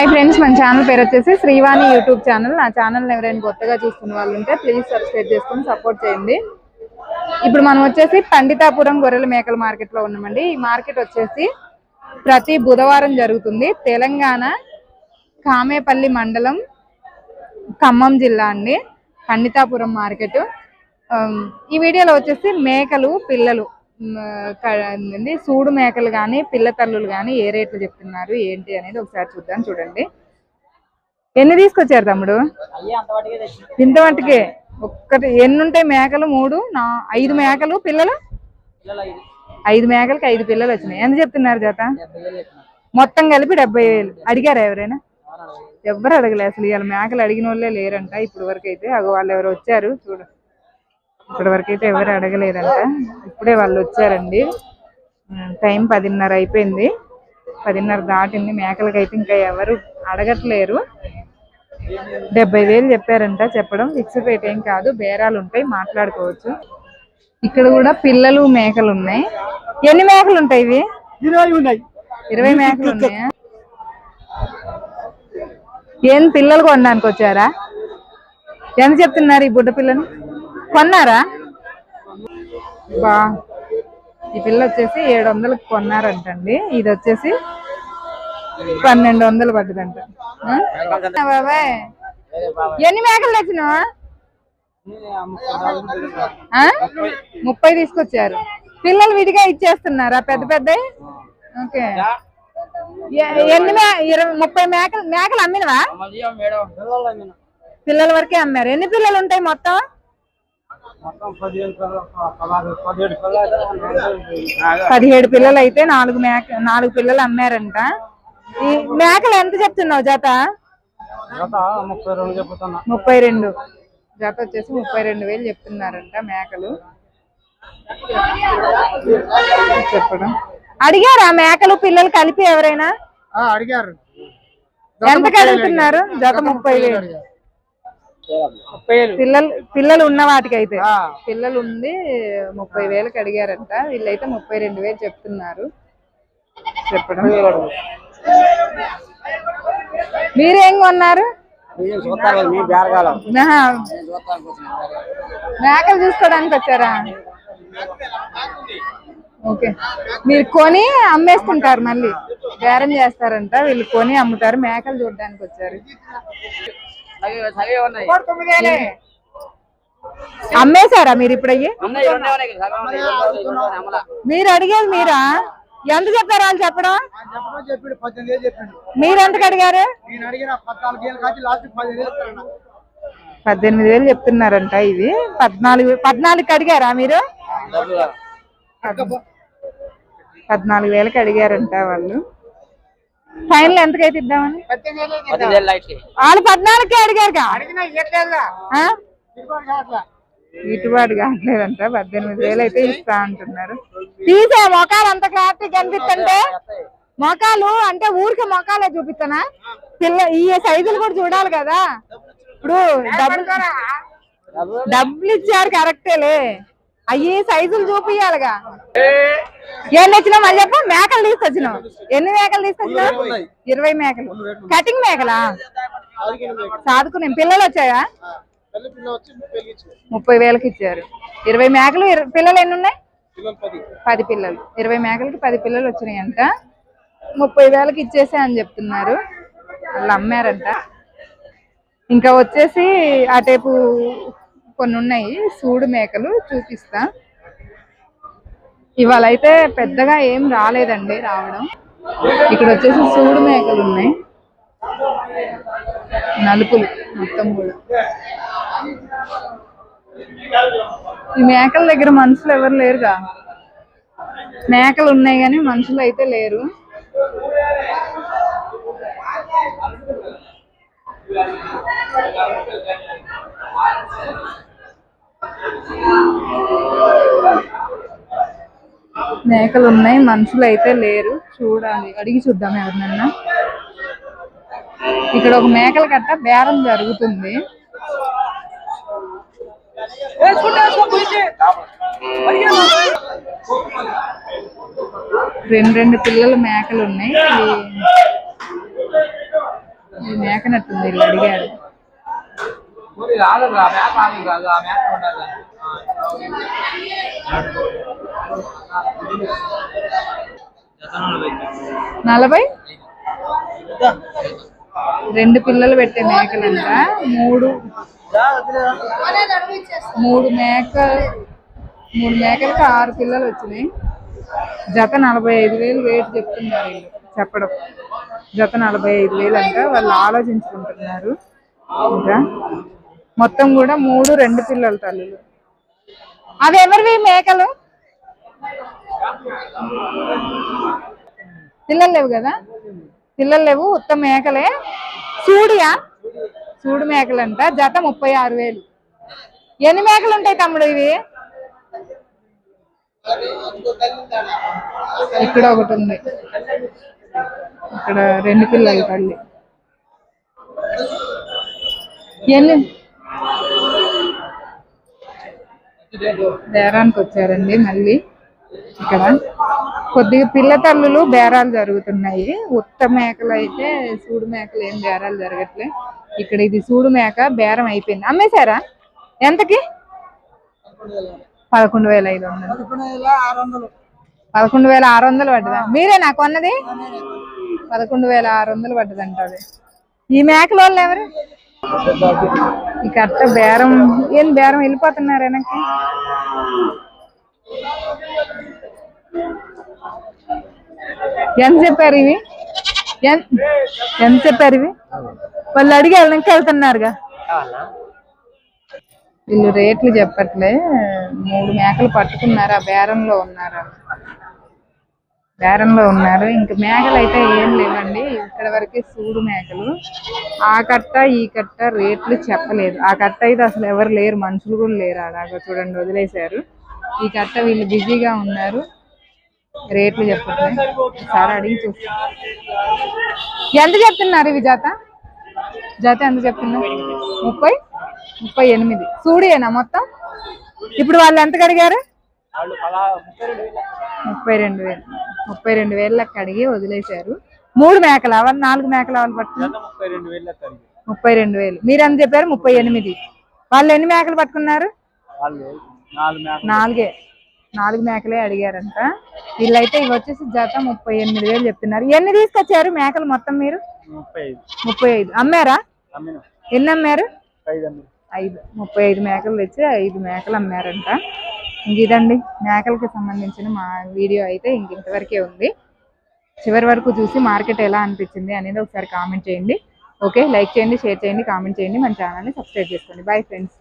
Hi friends మన channel పేరు వచ్చేసి శ్రీవాణి యూట్యూబ్ ఛానల్. నా ఛానల్ ఎవరైనా కొత్తగా చూస్తున్న వాళ్ళు ఉంటే ప్లీజ్ సబ్స్క్రైబ్ చేసుకొని సపోర్ట్ చేయండి. ఇప్పుడు మనం వచ్చేసి పండితాపురం గొర్రెల మేకల మార్కెట్లో ఉన్నామండి. ఈ మార్కెట్ వచ్చేసి ప్రతి బుధవారం జరుగుతుంది. తెలంగాణ కామేపల్లి మండలం ఖమ్మం జిల్లా అండి. పండితాపురం మార్కెట్ ఈ వీడియోలో వచ్చేసి మేకలు పిల్లలు ఏంది, సూడు మేకలు కానీ పిల్ల తల్లులు కానీ ఏ రేట్లు చెప్తున్నారు ఏంటి అనేది ఒకసారి చూద్దాం చూడండి. ఎన్ని తీసుకొచ్చారు తమ్ముడు? ఇంత మట్టుకే ఒక్కటి ఎన్ని ఉంటాయి మేకలు మూడు? నా ఐదు మేకలు పిల్లలు? ఐదు. మేకలకి ఐదు పిల్లలు వచ్చినాయి. ఎంత చెప్తున్నారు జత? మొత్తం కలిపి డెబ్బై వేలు. అడిగారా ఎవరైనా? ఎవ్వరు అడగలే అసలు. ఇవాళ మేకలు అడిగిన వాళ్ళే లేరంట. ఇప్పుడు వరకు అయితే అగో వాళ్ళు ఎవరు వచ్చారు. చూడు. ఇప్పటి వరకు అయితే ఎవరు అడగలేదంట. ఇప్పుడే వాళ్ళు వచ్చారండి. టైం పదిన్నర అయిపోయింది. పదిన్నర దాటింది. మేకలకైతే ఇంకా ఎవరు అడగట్లేరు. డెబ్బై వేలు చెప్పారంట చెప్పడం. ఫిక్స్డ్ రేట్ ఏం కాదు. బేరాలు ఉంటాయి. మాట్లాడుకోవచ్చు. ఇక్కడ కూడా పిల్లలు మేకలు ఉన్నాయి. ఎన్ని మేకలు ఉంటాయి ఇవి? ఇరవై ఉన్నాయి. ఇరవై మేకలు ఉన్నాయా? ఏం పిల్లలు కొనడానికి వచ్చారా? ఎంత చెప్తున్నారు ఈ బుడ్డ పిల్లని? కొన్నారా? బా ఈ పిల్ల వచ్చేసి ఏడు వందలకి కొన్నారంటండి. ఇది వచ్చేసి పన్నెండు వందలు పడ్డదంట? బాబాయ్ ఎన్ని మేకలు తెచ్చినావా? ఆ? ముప్పై తీసుకొచ్చారు. పిల్లలు విడిగా ఇచ్చేస్తున్నారా? పెద్ద పెద్ద ఓకే. ఎన్ని ఇరవై ముప్పై మేకలు మేకలు అమ్మినవా? పిల్లల వరకే అమ్మారు. ఎన్ని పిల్లలు ఉంటాయి మొత్తం? పదిహేడు పిల్లలు. అయితే నాలుగు మేక నాలుగు పిల్లలు అమ్మారంట. ఈ మేకలు ఎంత చెప్తున్నావు జత? ముప్పై రెండు చెప్తున్నా. ముప్పై రెండు. జత వచ్చేసి ముప్పై రెండు వేలు చెప్తున్నారంట మేకలు. చెప్పడం. అడిగారా మేకలు పిల్లలు కలిపి ఎవరైనా? అడిగారు. ఎంతకు అడుగుతున్నారు జత ముప్పై వేలు పిల్లలు పిల్లలు ఉన్న వాటికైతే. పిల్లలు ఉంది ముప్పై వేలకు అడిగారంట. వీళ్ళైతే ముప్పై రెండు వేలు చెప్తున్నారు. చెప్పడం. మీరేం కొన్నారు. మేకలు చూసుకోవడానికి వచ్చారా? ఓకే. మీరు కొని అమ్మేసుకుంటారు మళ్ళీ. బేరం చేస్తారంట. వీళ్ళు కొని అమ్ముతారు. మేకలు చూడడానికి వచ్చారు. అమ్మేశారా మీరు ఇప్పుడు అయ్యి మీరు అడిగేది మీరా? ఎంత చెప్పారు వాళ్ళు చెప్పడం? మీరు ఎంతకు అడిగారు? పద్దెనిమిది వేలు చెప్తున్నారంట ఇవి. పద్నాలుగు పద్నాలుగు అడిగారా మీరు? పద్నాలుగు వేలకి అడిగారంట వాళ్ళు. ఫైనల్ ఎంతకైతే ఇద్దామని? వాళ్ళు పద్నాలుగుకే అడిగారుగా. అడిగినా ఇవ్వట్లేదుగా ఆ? దిగుబడి కావట్లే. గిట్టుబాటు కావట్లేదంట. పద్దెనిమిది వేలు అయితే ఇస్తా అంటున్నారు. తీసే మొఖాలు అంత క్లారిటీ కనిపిస్తుంటే మొఖాలు అంటే ఊరికి మొఖాలే చూపిస్తానా? పిల్ల ఈ సైజులు కూడా చూడాలి కదా. ఇప్పుడు డబ్బులు డబ్బులు ఇచ్చారు కరెక్టేలే. అయ్యి సైజులు చూపియాలిగా ఏం? తెచ్చినావు మళ్ళీ చెప్పు? మేకలు తీసుకొచ్చినావు. ఎన్ని మేకలు తీసుకొచ్చినావు? ఇరవై మేకలు. కటింగ్ మేకలా? సాదుకునే పిల్లలు వచ్చాయా? ముప్పై వేలకి ఇచ్చారు. ఇరవై మేకలు పిల్లలు ఎన్ని ఉన్నాయి? పిల్లలు పది. పది పిల్లలు. ఇరవై మేకలకి పది పిల్లలు వచ్చినాయంట. ముప్పై వేలకి ఇచ్చేసా అని చెప్తున్నారు. వాళ్ళు అమ్మారంట. ఇంకా వచ్చేసి అటేపు కొన్ని ఉన్నాయి సూడు మేకలు చూపిస్తా. ఇవాళ అయితే పెద్దగా ఏం రాలేదండి రావడం. ఇక్కడ వచ్చేసి సూడు మేకలు ఉన్నాయి నలుపులు మొత్తం కూడా. ఈ మేకల దగ్గర మనుషులు ఎవరు లేరుగా? మేకలు ఉన్నాయి కానీ మనుషులు అయితే లేరు. మేకలు ఉన్నాయి మనుషులు అయితే లేరు. చూడాలి. అడిగి చూద్దాం ఎవరినన్నా. ఇక్కడ ఒక మేకల కట్ట బేరం జరుగుతుంది. రెండు రెండు పిల్లల మేకలు ఉన్నాయి ఈ మేకనట్టుంది వీళ్ళు అడిగారు. రాదు కాదు ఆ ఉండాలి. నలభై? రెండు పిల్లలు పెట్టే మేకలంట. మూడు. మూడు మేక మూడు మేకలకి ఆరు పిల్లలు వచ్చినాయి. జత నలభై ఐదు వేలు రేటు చెప్తున్నారు వీళ్ళు చెప్పడం. జత నలభై ఐదు వేలు అంట వాళ్ళు ఆలోచించుకుంటున్నారు. ఇంకా? మొత్తం కూడా మూడు రెండు పిల్లల తల్లులు. అవి ఎవరివి? మేకలు? పిల్లలు లేవు కదా? పిల్లలు లేవు ఉత్త మేకలే. చూడియా చూడు మేకలంట జత ముప్పై ఆరు వేలు. ఎన్ని మేకలు ఉంటాయి తమ్ముడు ఇవి? ఇక్కడ ఒకటి ఉంది. ఇక్కడ రెండు పిల్లలు తల్లి. ఎన్ని? బేరానికి వచ్చారండి మళ్ళీ ఇక్కడ. కొద్దిగా పిల్ల తల్లులు బేరాలు జరుగుతున్నాయి. ఉత్త మేకలు అయితే సూడు మేకలు ఏం బేరాలు జరగట్లే. ఇక్కడ ఇది సూడు మేక బేరం అయిపోయింది. అమ్మేశారా? ఎంతకి? పదకొండు వేల ఐదు వందలు. వందలు పదకొండు వేల ఆరు వందలు పడ్డదా? మీరే నాకు కొన్నది? పదకొండు వేల ఆరు వందలు పడ్డదంట అది ఈ మేకల వాళ్ళు ఎవరు? ఇక కట్ట బేరం. ఏం బేరం? వెళ్ళిపోతున్నారు వెనక్కి. ఎంత చెప్పారు ఇవి? ఎంత చెప్పారు ఇవి? వాళ్ళు అడిగి వెనక్కి వెళ్తున్నారుగా. వీళ్ళు రేట్లు చెప్పట్లే. మూడు మేకలు పట్టుకున్నారు? ఆ బేరంలో ఉన్నారు? బేరంలో ఉన్నారు. ఇంక మేకలు అయితే ఏం లేవండి. ఇక్కడ వరకే సూడు మేకలు. ఆ కట్ట ఈ కట్ట రేట్లు చెప్పలేదు. ఆ కట్ట అయితే అసలు ఎవరు లేరు. మనుషులు కూడా లేరు అలాగా చూడండి వదిలేశారు. ఈ కట్ట వీళ్ళు బిజీగా ఉన్నారు. రేట్లు చెప్పట్లేదు. సార్ అడిగి చూస్తా. ఎంత చెప్తున్నారు ఇవి జాత? జాత ఎంత చెప్తున్నారు? ముప్పై? ముప్పై ఎనిమిది. సూడియేనా మొత్తం? ఇప్పుడు వాళ్ళు ఎంత కడిగారు? ముప్పై రెండు వేలు. ముప్పై రెండు వేలు లెక్క అడిగి వదిలేశారు. మూడు మేకలు అవన్నీ నాలుగు మేకలు అవన్నీ పట్టుకుని జత ముప్పై రెండు వేలు. మీరు ఎంత చెప్పారు? ముప్పై ఎనిమిది. వాళ్ళు ఎన్ని మేకలు పట్టుకున్నారు? నాలుగు నాలుగే. మేకలే అడిగారంట. వీళ్ళైతే ఇవి వచ్చేసి జత ముప్పై ఎనిమిది వేలు చెప్తున్నారు ఎన్ని తీసుకొచ్చారు మేకలు మొత్తం మీరు? ముప్పై ఐదు. అమ్మారా? ఎన్ని అమ్మారు? ఐదు. ముప్పై ఐదు మేకలు తెచ్చి ఐదు మేకలు అమ్మారంట. ఇదండి. మేకలకి సంబంధించిన మా వీడియో అయితే ఇంక ఇంతవరకే ఉంది. చివరి వరకు చూసి మార్కెట్ ఎలా అనిపించింది అనేది ఒకసారి కామెంట్ చేయండి. ఓకే? లైక్ చేయండి షేర్ చేయండి కామెంట్ చేయండి. మన ఛానల్ని సబ్స్క్రైబ్ చేసుకోండి. Bye friends.